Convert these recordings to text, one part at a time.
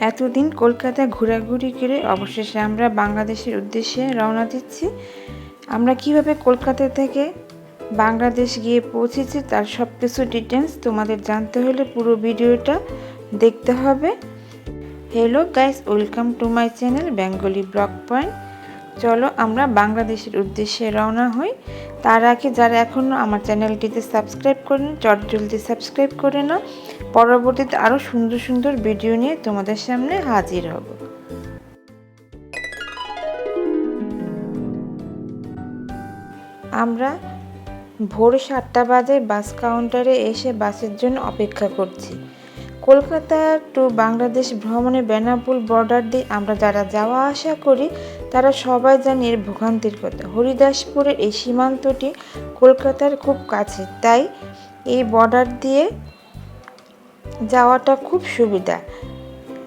এতদিন কলকাতা ঘোরাঘুরি করে অবশেষে আমরা বাংলাদেশের উদ্দেশ্যে রওনা দিচ্ছি। আমরা কীভাবে কলকাতা থেকে বাংলাদেশ গিয়ে পৌঁছেছি তার সব কিছু ডিটেলস তোমাদের জানতে হলে পুরো ভিডিওটা দেখতে হবে। Hello guys welcome to my channel Bengali block point চলো আমরা বাংলাদেশের উদ্দেশ্যে রওনা হই। তার আগে যারা এখনও আমার চ্যানেলটিতে সাবস্ক্রাইব করেন, চট জলদি সাবস্ক্রাইব করে নাও। পরবর্তীতে আরও সুন্দর সুন্দর ভিডিও নিয়ে তোমাদের সামনে হাজির হব। আমরা ভোর সাতটা বাজে বাস কাউন্টারে এসে বাসের জন্য অপেক্ষা করছি। কলকাতা টু বাংলাদেশ ভ্রমণে বেনাপুল বর্ডার দিয়ে আমরা যারা যাওয়া আসা করি তারা সবাই জানি এর ভোগান্তির কথা। হরিদাসপুরের এই সীমান্তটি কলকাতার খুব কাছে, তাই এই বর্ডার দিয়ে যাওয়াটা খুব সুবিধা।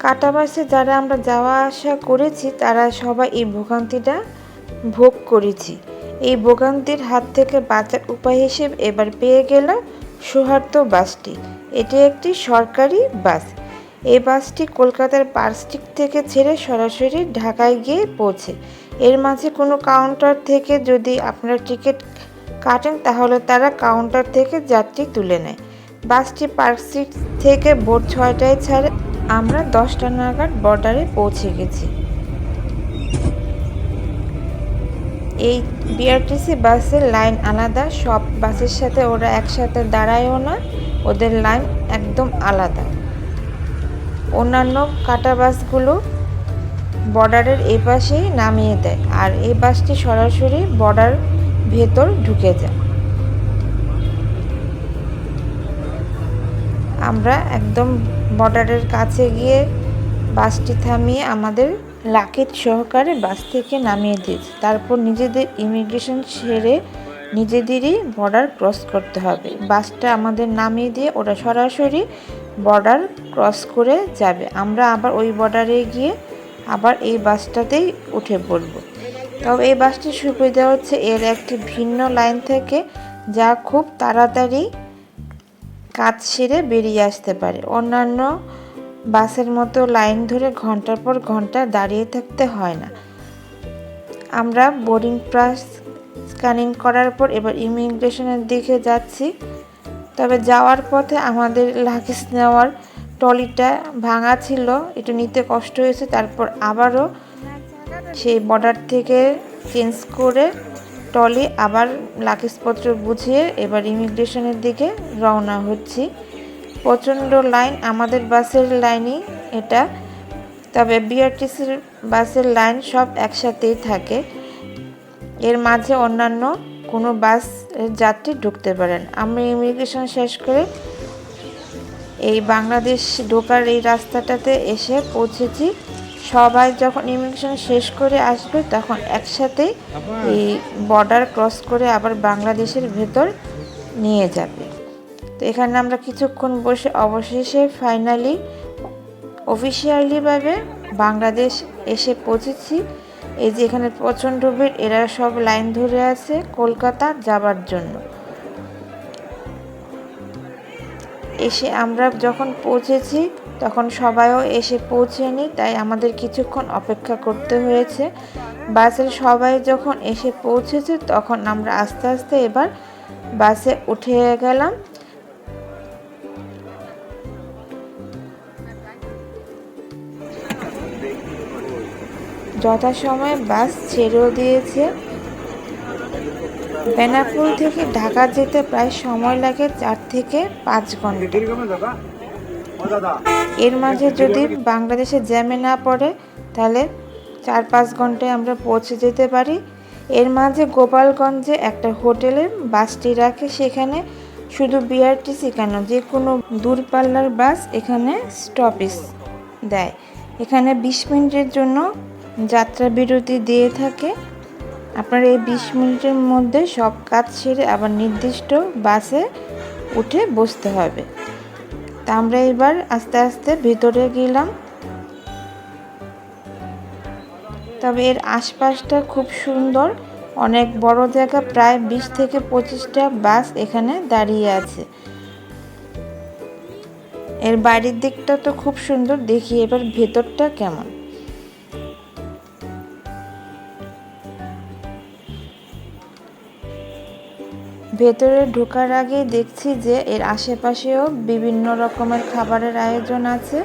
কাটা বাসে যারা আমরা যাওয়া আসা করেছি, তারা সবাই এই ভোগান্তিটা ভোগ করেছি। এই ভোগান্তির হাত থেকে বাঁচার উপায় হিসেবে এবার পেয়ে গেলাম সৌহার্দ্য বাসটি। এটি একটি সরকারি বাস। এই বাসটি কলকাতার পার্কস্ট্রিট থেকে ছেড়ে সরাসরি ঢাকায় গিয়ে পৌঁছে। এর মাঝে কোনো কাউন্টার থেকে যদি আপনারা টিকিট কাটেন, তাহলে তারা কাউন্টার থেকে যাত্রী তুলে নেয়। বাসটি পার্কস্ট্রিট থেকে ভোর ছয়টায় ছাড়ে। আমরা দশটা নাগাদ বর্ডারে পৌঁছে গেছি। এই বিআরটিসি বাসের লাইন আলাদা। সব বাসের সাথে ওরা একসাথে দাঁড়ায়ও না। ওদের লাইন একদম আলাদা। অন্যান্য কাটা বাসগুলো বর্ডারের এই পাশেই নামিয়ে দেয় আর এই বাসটি সরাসরি বর্ডার ভেতর ঢুকে যায়। আমরা একদম বর্ডারের কাছে গিয়ে বাসটি থামিয়ে আমাদের লাকেট সহকারে বাস থেকে নামিয়ে দিয়েছে। তারপর নিজেদের ইমিগ্রেশন সেরে নিজেদেরই বর্ডার ক্রস করতে হবে। বাসটা আমাদের নামিয়ে দিয়ে ওরা সরাসরি বর্ডার ক্রস করে যাবে। আমরা আবার ওই বর্ডারে গিয়ে আবার এই বাসটাতেই উঠে পড়ব। তবে এই বাসটির সুবিধা হচ্ছে এর একটি ভিন্ন লাইন থেকে যা খুব তাড়াতাড়ি কাজ সেরে বেরিয়ে আসতে পারে। অন্যান্য বাসের মতো লাইন ধরে ঘণ্টার পর ঘণ্টা দাঁড়িয়ে থাকতে হয় না। আমরা বোর্ডিং পাস স্ক্যানিং করার পর এবার ইমিগ্রেশনের দিকে যাচ্ছি। তবে যাওয়ার পথে আমাদের লাগেজ নেওয়ার ট্রলিটা ভাঙা ছিল একটু নিতে কষ্ট হয়েছে, তারপর আবারও সেই বর্ডার থেকে চেঞ্জ করে ট্রলি আবার লাগেজপত্র বুঝিয়ে এবার ইমিগ্রেশনের দিকে রওনা হচ্ছি। প্রচণ্ড লাইন আমাদের বাসের লাইনই এটা, তবে বিআরটিসির বাসের লাইন সব একসাথেই থাকে। এর মাঝে অন্যান্য কোনো বাস যাত্রী ঢুকতে পারেন। আমরা ইমিগ্রেশন শেষ করে এই বাংলাদেশ ঢোকার এই রাস্তাটাতে এসে পৌঁছেছি। সবাই যখন ইমিগ্রেশন শেষ করে আসবে তখন একসাথে এই বর্ডার ক্রস করে আবার বাংলাদেশের ভেতর নিয়ে যাবে। তো এখানে আমরা কিছুক্ষণ বসে অবশেষে ফাইনালি অফিসিয়ালিভাবে বাংলাদেশ এসে পৌঁছেছি। এই যে এখানে প্রচণ্ড ভিড়, এরা সব লাইন ধরে আছে কলকাতা যাবার জন্য। এসে আমরা যখন পৌঁছেছি, তখন সবাইও এসে পৌঁছেনি, তাই আমাদের কিছুক্ষণ অপেক্ষা করতে হয়েছে। বাসের সবাই যখন এসে পৌঁছেছে, তখন আমরা আস্তে আস্তে এবার বাসে উঠে গেলাম। যথাসময়ে বাস ছেড়েও দিয়েছে। বেনাপুল থেকে ঢাকা যেতে প্রায় সময় লাগে চার থেকে পাঁচ ঘণ্টা। এর মাঝে যদি বাংলাদেশে জ্যামে না পড়ে, তাহলে চার পাঁচ ঘন্টায় আমরা পৌঁছে যেতে পারি। এর মাঝে গোপালগঞ্জে একটা হোটেলে বাসটি রাখে। সেখানে শুধু বিআরটিসি কেন, যে কোনো দূরপাল্লার বাস এখানে স্টপেজ দেয়। এখানে বিশ মিনিটের জন্য যাত্রা বিরতি দিয়ে থাকে। আপনার এই বিশ মিনিটের মধ্যে সব কাজ সেরে আবার নির্দিষ্ট বাসে উঠে বসতে হবে। তা আমরা এবার আস্তে আস্তে ভেতরে গেলাম। তবে এর আশপাশটা খুব সুন্দর। অনেক বড় জায়গা, প্রায় বিশ থেকে পঁচিশটা বাস এখানে দাঁড়িয়ে আছে। এর বাইরের দিকটা তো খুব সুন্দর। দেখি এবার ভেতরটা কেমন। ভেতরে ঢোকার আগে দেখছি যে এর আশেপাশেও বিভিন্ন রকমের খাবারের আয়োজন আছে।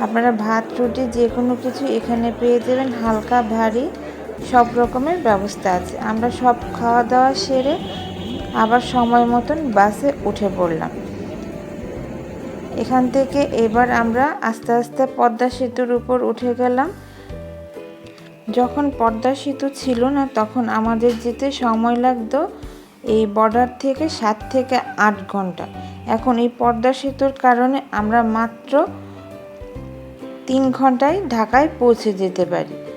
আপনারা ভাত, রুটি যে কোনো কিছু এখানে পেয়ে যাবেন, হালকা, ভারী, সব রকমের ব্যবস্থা আছে। আমরা সব খাওয়া দাওয়া সেরে আবার সময় মতন বাসে উঠে পড়লাম। এখান থেকে এবার আমরা আস্তে আস্তে পদ্মা সেতুর উপর উঠে গেলাম। যখন পদ্মা সেতু ছিল না, তখন আমাদের যেতে সময় লাগতো। এই বর্ডার থেকে সাত থেকে আট ঘণ্টা। এখন এই পর্দা সেতুর কারণে আমরা মাত্র তিন ঘন্টায় ঢাকায় পৌঁছে যেতে পারি।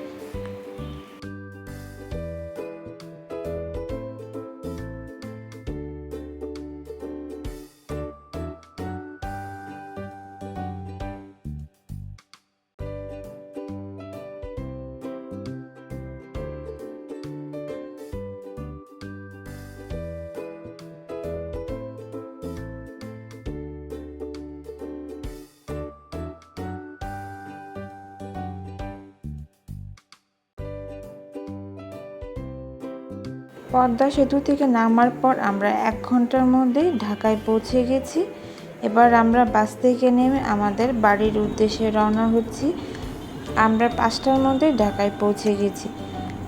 পদ্মা সেতু থেকে নামার পর আমরা এক ঘণ্টার মধ্যেই ঢাকায় পৌঁছে গেছি। এবার আমরা বাস থেকে নেমে আমাদের বাড়ির উদ্দেশ্যে রওনা হচ্ছি। আমরা পাঁচটার মধ্যে ঢাকায় পৌঁছে গেছি।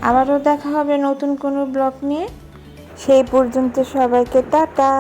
আবারও দেখা হবে নতুন কোনো ব্লগ নিয়ে। সেই পর্যন্ত সবাইকে টাটা।